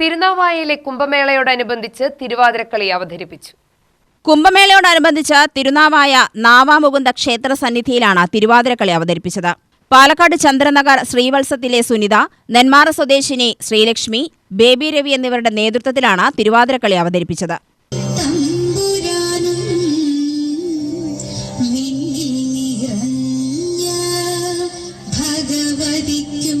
തിരുനാവായയിലെ കുംഭമേളയോടനുബന്ധിച്ച് തിരുവാതിരക്കളി അവതരിപ്പിച്ചു. കുംഭമേളയോടനുബന്ധിച്ച് തിരുനാവായ നാവാമുകുന്ദ ക്ഷേത്ര സന്നിധിയിലാണ് തിരുവാതിരക്കളി അവതരിപ്പിച്ചത്. പാലക്കാട് ചന്ദ്രനഗർ ശ്രീവത്സത്തിലെ സുനിത നെന്മാറ സ്വദേശിനി ശ്രീലക്ഷ്മി ബേബി രവി എന്നിവരുടെ നേതൃത്വത്തിലാണ് തിരുവാതിരക്കളി അവതരിപ്പിച്ചത്. ഭഗവതിക്കും